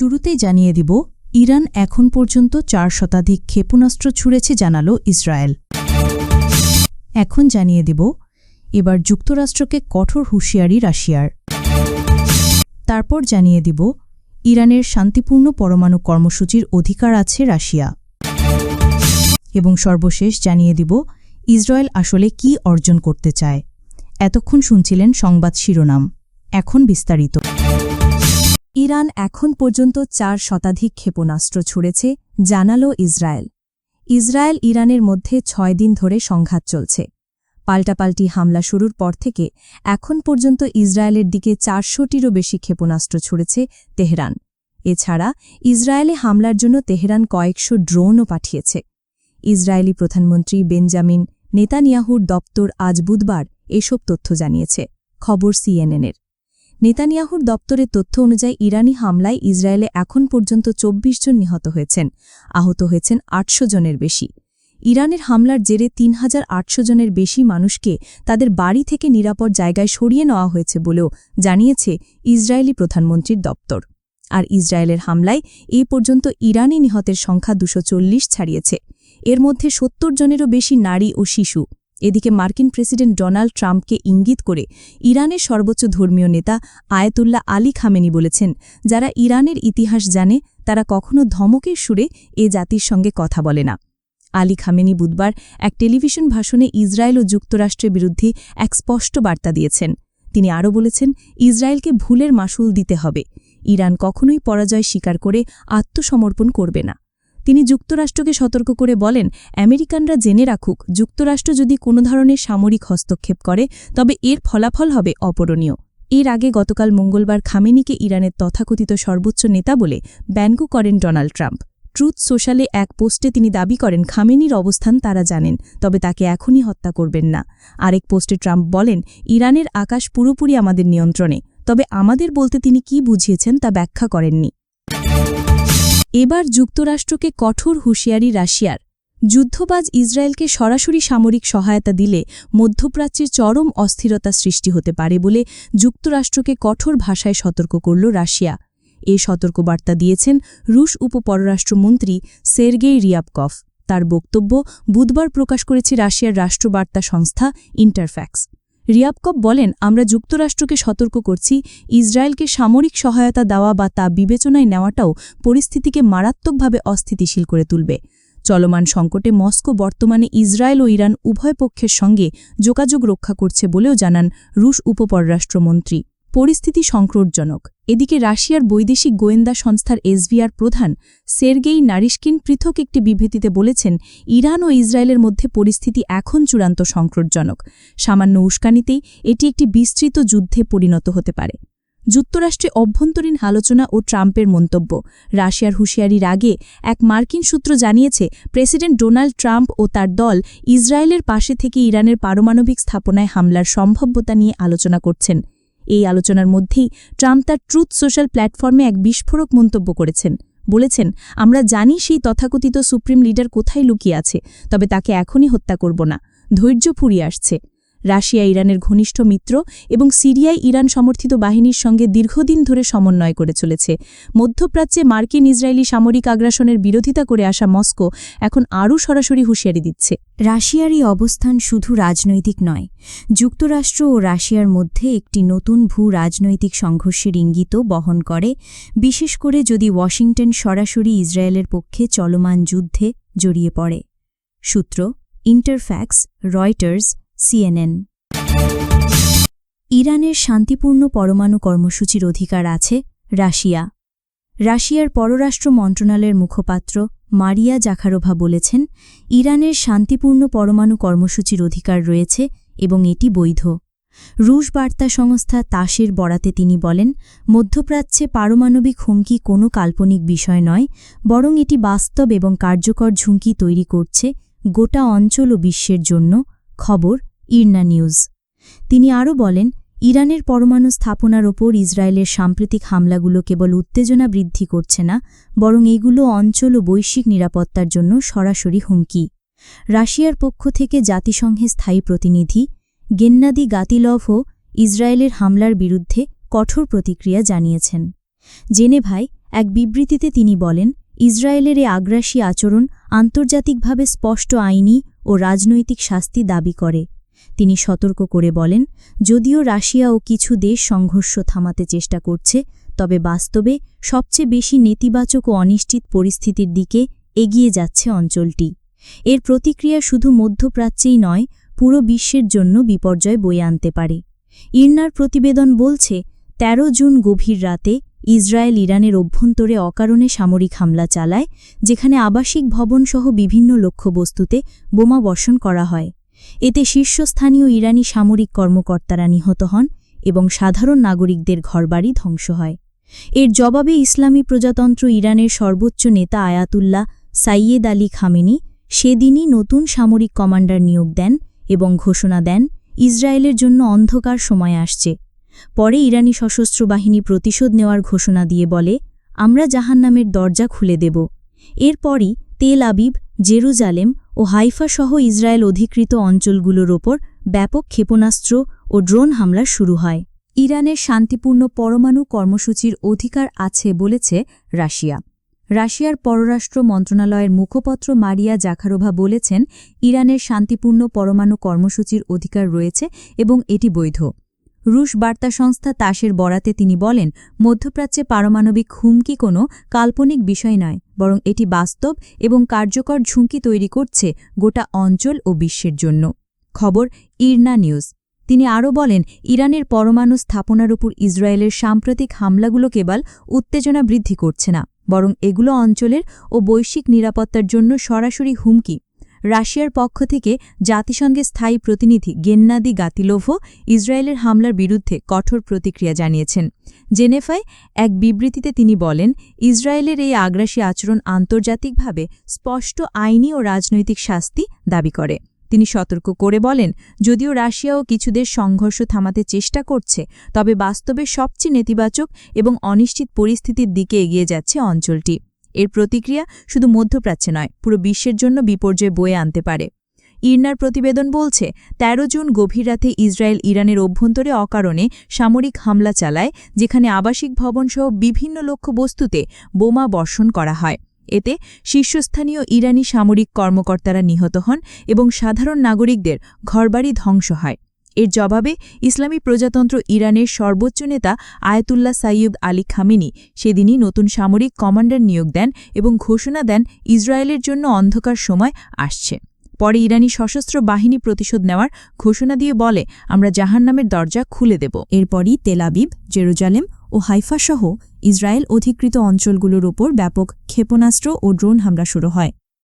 শুরুতেই জানিয়ে দিব, ইরান এখন পর্যন্ত চার শতাধিক ক্ষেপণাস্ত্র ছুড়েছে জানাল ইসরায়েল। এখন জানিয়ে দিব, এবার যুক্তরাষ্ট্রকে কঠোর হুঁশিয়ারি রাশিয়ার। তারপর জানিয়ে দিব, ইরানের শান্তিপূর্ণ পরমাণু কর্মসূচির অধিকার আছে রাশিয়া। এবং সর্বশেষ জানিয়ে দিব, ইসরায়েল আসলে কি অর্জন করতে চায়। এতক্ষণ শুনছিলেন সংবাদ শিরোনাম। এখন বিস্তারিত। ইরান এখন পর্যন্ত চার শতাধিক ক্ষেপণাস্ত্র ছুড়েছে, জানালো ইসরায়েল। ইসরায়েল ইরানের মধ্যে ছয় দিন ধরে সংঘাত চলছে। পাল্টাপাল্টি হামলা শুরুর পর থেকে এখন পর্যন্ত ইসরায়েলের দিকে চারশোটিরও বেশি ক্ষেপণাস্ত্র ছুড়েছে তেহরান। এছাড়া ইসরায়েলে হামলার জন্য তেহরান কয়েকশো ড্রোনও পাঠিয়েছে। ইসরায়েলি প্রধানমন্ত্রী বেঞ্জামিন নেতানিয়াহুর দপ্তর আজ বুধবার এসব তথ্য জানিয়েছে। খবর সিএনএনের। নেতানিয়াহুর দপ্তরের তথ্য অনুযায়ী ইরানি হামলায় ইসরায়েলে এখন পর্যন্ত ২৪ জন নিহত হয়েছেন, আহত হয়েছেন আটশো জনের বেশি। ইরানের হামলার জেরে তিন হাজার আটশো জনের বেশি মানুষকে তাদের বাড়ি থেকে নিরাপদ জায়গায় সরিয়ে নেওয়া হয়েছে বলেও জানিয়েছে ইসরায়েলি প্রধানমন্ত্রীর দপ্তর। আর ইসরায়েলের হামলায় এ পর্যন্ত ইরানি নিহতের সংখ্যা দুশো ছাড়িয়েছে। এর মধ্যে সত্তর জনেরও বেশি নারী ও শিশু। এদিকে মার্কিন প্রেসিডেন্ট ডোনাল্ড ট্রাম্পকে ইঙ্গিত করে ইরানের সর্বোচ্চ ধর্মীয় নেতা আয়াতুল্লাহ আলী খামেনি বলেছেন, যারা ইরানের ইতিহাস জানে, তারা কখনো ধমকের সুরে এ জাতির সঙ্গে কথা বলে না। আলী খামেনি বুধবার এক টেলিভিশন ভাষণে ইসরায়েল ও যুক্তরাষ্ট্রের বিরুদ্ধে এক স্পষ্ট বার্তা দিয়েছেন। তিনি আরও বলেছেন, ইসরায়েলকে ভুলের মাসুল দিতে হবে। ইরান কখনোই পরাজয় স্বীকার করে আত্মসমর্পণ করবে না। তিনি যুক্তরাষ্ট্রকে সতর্ক করে বলেন, আমেরিকানরা জেনে রাখুক, যুক্তরাষ্ট্র যদি কোনো ধরনের সামরিক হস্তক্ষেপ করে, তবে এর ফলাফল হবে অপরণীয়। এর আগে গতকাল মঙ্গলবার খামেনিকে ইরানের তথাকথিত সর্বোচ্চ নেতা বলে ব্যঙ্গ করেন ডোনাল্ড ট্রাম্প। ট্রুথ সোশ্যালে এক পোস্টে তিনি দাবি করেন, খামেনির অবস্থান তারা জানেন, তবে তাকে এখনই হত্যা করবেন না। আরেক পোস্টে ট্রাম্প বলেন, ইরানের আকাশ পুরোপুরি আমাদের নিয়ন্ত্রণে, তবে আমাদের বলতে তিনি কি বুঝিয়েছেন তা ব্যাখ্যা করেননি। এবার যুক্তরাষ্ট্রকে কঠোর হুঁশিয়ারি রাশিয়ার। যুদ্ধবাজ ইসরায়েলকে সরাসরি সামরিক সহায়তা দিলে মধ্যপ্রাচ্যের চরম অস্থিরতা সৃষ্টি হতে পারে বলে যুক্তরাষ্ট্রকে কঠোর ভাষায় সতর্ক করল রাশিয়া। এ সতর্কবার্তা দিয়েছেন রুশ উপপররাষ্ট্রমন্ত্রী সের্গেই রিয়াবকফ তার বক্তব্য বুধবার প্রকাশ করেছে রাশিয়ার রাষ্ট্রবার্তা সংস্থা ইন্টারফ্যাক্স। রিয়াবকপ বলেন, আমরা যুক্তরাষ্ট্রকে সতর্ক করছি। ইসরায়েলকে সামরিক সহায়তা দেওয়া বা তা বিবেচনায় নেওয়াটাও পরিস্থিতিকে মারাত্মকভাবে অস্থিতিশীল করে তুলবে। চলমান সংকটে মস্কো বর্তমানে ইসরায়েল ও ইরান উভয় পক্ষের সঙ্গে যোগাযোগ রক্ষা করছে বলেও জানান রুশ উপপররাষ্ট্রমন্ত্রী। পরিস্থিতি সংকটজনক। এদিকে রাশিয়ার বৈদেশিক গোয়েন্দা সংস্থার এসভিআর প্রধান সের্গেই নারিশকিন পৃথক একটি বিবৃতিতে বলেছেন, ইরান ও ইসরায়েলের মধ্যে পরিস্থিতি এখন চূড়ান্ত সংকটজনক। সামান্য উস্কানিতেই এটি একটি বিস্তৃত যুদ্ধে পরিণত হতে পারে। যুক্তরাষ্ট্রে অভ্যন্তরীণ আলোচনা ও ট্রাম্পের মন্তব্য। রাশিয়ার হুঁশিয়ারির আগে এক মার্কিন সূত্র জানিয়েছে, প্রেসিডেন্ট ডোনাল্ড ট্রাম্প ও তার দল ইসরায়েলের পাশে থেকে ইরানের পারমাণবিক স্থাপনায় হামলার সম্ভাব্যতা নিয়ে আলোচনা করছেন। এই আলোচনার মধ্যেই ট্রাম্প তার ট্রুথ সোশ্যাল প্ল্যাটফর্মে এক বিস্ফোরক মন্তব্য করেছেন। বলেছেন, আমরা জানি সেই তথাকথিত সুপ্রিম লিডার কোথায় লুকিয়ে আছে, তবে তাকে এখনই হত্যা করব না। ধৈর্য ফুরিয়ে আসছে। রাশিয়া ইরানের ঘনিষ্ঠ মিত্র এবং সিরিয়ায় ইরান সমর্থিত বাহিনীর সঙ্গে দীর্ঘদিন ধরে সমন্বয় করে চলেছে। মধ্যপ্রাচ্যে মার্কিন ইসরায়েলি সামরিক আগ্রাসনের বিরোধিতা করে আসা মস্কো এখন আরও সরাসরি হুঁশিয়ারি দিচ্ছে। রাশিয়ার এই অবস্থান শুধু রাজনৈতিক নয়, যুক্তরাষ্ট্র ও রাশিয়ার মধ্যে একটি নতুন ভূ রাজনৈতিক সংঘর্ষের ইঙ্গিতও বহন করে, বিশেষ করে যদি ওয়াশিংটন সরাসরি ইসরায়েলের পক্ষে চলমান যুদ্ধে জড়িয়ে পড়ে। সূত্র, ইন্টারফ্যাক্স, রয়টার্স সিএনএন ইরানের শান্তিপূর্ণ পরমাণু কর্মসূচির অধিকার আছে রাশিয়া। রাশিয়ার পররাষ্ট্র মন্ত্রণালয়ের মুখপাত্র মারিয়া জাখারোভা বলেছেন, ইরানের শান্তিপূর্ণ পরমাণু কর্মসূচির অধিকার রয়েছে এবং এটি বৈধ। রুশ বার্তা সংস্থা তাসের বরাতে তিনি বলেন, মধ্যপ্রাচ্যে পারমাণবিক হুমকি কোনো কাল্পনিক বিষয় নয়, বরং এটি বাস্তব এবং কার্যকর ঝুঁকি তৈরি করছে গোটা অঞ্চল ও বিশ্বের জন্য, খবর ইরনা নিউজ। তিনি আরও বলেন, ইরানের পরমাণু স্থাপনার ওপর ইসরায়েলের সাম্প্রতিক হামলাগুলো কেবল উত্তেজনা বৃদ্ধি করছে না, বরং এগুলো অঞ্চল ও বৈশ্বিক নিরাপত্তার জন্য সরাসরি হুমকি। রাশিয়ার পক্ষ থেকে জাতিসংঘে স্থায়ী প্রতিনিধি গেন্নাদি গাতিলভও ইসরায়েলের হামলার বিরুদ্ধে কঠোর প্রতিক্রিয়া জানিয়েছেন। জেনেভায় এক বিবৃতিতে তিনি বলেন, ইসরায়েলের এ আগ্রাসী আচরণ আন্তর্জাতিকভাবে স্পষ্ট আইনি ও রাজনৈতিক শাস্তি দাবি করে। তিনি সতর্ক করে বলেন, যদিও রাশিয়া ও কিছু দেশ সংঘর্ষ থামাতে চেষ্টা করছে, তবে বাস্তবে সবচেয়ে বেশি নেতিবাচক ও অনিশ্চিত পরিস্থিতির দিকে এগিয়ে যাচ্ছে অঞ্চলটি। এর প্রতিক্রিয়া শুধু মধ্যপ্রাচ্যেই নয়, পুরো বিশ্বের জন্য বিপর্যয় বয়ে আনতে পারে। ইরনার প্রতিবেদন বলছে ১৩ জুন গভীর রাতে ইসরায়েল ইরানের অভ্যন্তরে অকারণে সামরিক হামলা চালায়, যেখানে আবাসিক ভবনসহ বিভিন্ন লক্ষ্যবস্তুতে বোমা বর্ষণ করা হয়। এতে শীর্ষস্থানীয় ইরানি সামরিক কর্মকর্তারা নিহত হন এবং সাধারণ নাগরিকদের ঘরবাড়ি ধ্বংস হয়। এর জবাবে ইসলামী প্রজাতন্ত্র ইরানের সর্বোচ্চ নেতা আয়াতুল্লাহ সাইয়েদ আলী খামেনি সেদিনই নতুন সামরিক কমান্ডার নিয়োগ দেন এবং ঘোষণা দেন, ইসরায়েলের জন্য অন্ধকার সময় আসছে। পরে ইরানি সশস্ত্র বাহিনী প্রতিশোধ নেওয়ার ঘোষণা দিয়ে বলে, আমরা জাহান্নামের দরজা খুলে দেব। এরপরই তেল আবিব, জেরুজালেম ও হাইফা সহ ইসরায়েল অধিকৃত অঞ্চলগুলোর ওপর ব্যাপক ক্ষেপণাস্ত্র ও ড্রোন হামলা শুরু হয়। ইরানের শান্তিপূর্ণ পরমাণু কর্মসূচির অধিকার আছে বলেছে রাশিয়া। রাশিয়ার পররাষ্ট্র মন্ত্রণালয়ের মুখপত্র মারিয়া জাখারোভা বলেছেন, ইরানের শান্তিপূর্ণ পরমাণু কর্মসূচির অধিকার রয়েছে এবং এটি বৈধ। রুশ বার্তা সংস্থা তাসের বরাতে তিনি বলেন, মধ্যপ্রাচ্যে পারমাণবিক হুমকি কোনো কাল্পনিক বিষয় নয়, বরং এটি বাস্তব এবং কার্যকর ঝুঁকি তৈরি করছে গোটা অঞ্চল ও বিশ্বের জন্য। খবর, ইরনা নিউজ। তিনি আরও বলেন, ইরানের পরমাণু স্থাপনার উপর ইসরায়েলের সাম্প্রতিক হামলাগুলো কেবল উত্তেজনা বৃদ্ধি করছে না, বরং এগুলো অঞ্চলের ও বৈশ্বিক নিরাপত্তার জন্য সরাসরি হুমকি। রাশিয়ার পক্ষ থেকে জাতিসংঘের স্থায়ী প্রতিনিধি গেন্নাদি গাতিলোভো ইসরায়েলের হামলার বিরুদ্ধে কঠোর প্রতিক্রিয়া জানিয়েছেন। জেনেফায় এক বিবৃতিতে তিনি বলেন, ইসরায়েলের এই আগ্রাসী আচরণ আন্তর্জাতিকভাবে স্পষ্ট আইনি ও রাজনৈতিক শাস্তি দাবি করে। তিনি সতর্ক করে বলেন, যদিও রাশিয়া ও কিছু দেশ সংঘর্ষ থামাতে চেষ্টা করছে, তবে বাস্তবে সবচেয়ে নেতিবাচক এবং অনিশ্চিত পরিস্থিতির দিকে এগিয়ে যাচ্ছে অঞ্চলটি। এর প্রতিক্রিয়া শুধু মধ্যপ্রাচ্যে নয়, পুরো বিশ্বের জন্য বিপর্যয় বয়ে আনতে পারে। ইরনার প্রতিবেদন বলছে ১৩ জুন গভীর রাতে ইসরায়েল ইরানের অভ্যন্তরে অকারণে সামরিক হামলা চালায়, যেখানে আবাসিক ভবনসহ বিভিন্ন লক্ষ্যবস্তুতে বোমা বর্ষণ করা হয়। এতে শীর্ষস্থানীয় ইরানি সামরিক কর্মকর্তারা নিহত হন এবং সাধারণ নাগরিকদের ঘরবাড়ি ধ্বংস হয়। এর জবাবে ইসলামী প্রজাতন্ত্র ইরানের সর্বোচ্চ নেতা আয়াতুল্লাহ সাইয়ুদ আলী খামেনি সেদিনই নতুন সামরিক কমান্ডার নিয়োগ দেন এবং ঘোষণা দেন ইসরায়েলের জন্য অন্ধকার সময় আসছে। পরে ইরানি সশস্ত্র বাহিনী প্রতিশোধ নেওয়ার ঘোষণা দিয়ে বলে, আমরা জাহান্নামের দরজা খুলে দেব। এরপরই তেলাবিব জেরুজালেম ও হাইফা সহ ইসরায়েল অধিকৃত অঞ্চলগুলোর ওপর ব্যাপক ক্ষেপণাস্ত্র ও ড্রোন হামলা শুরু হয়।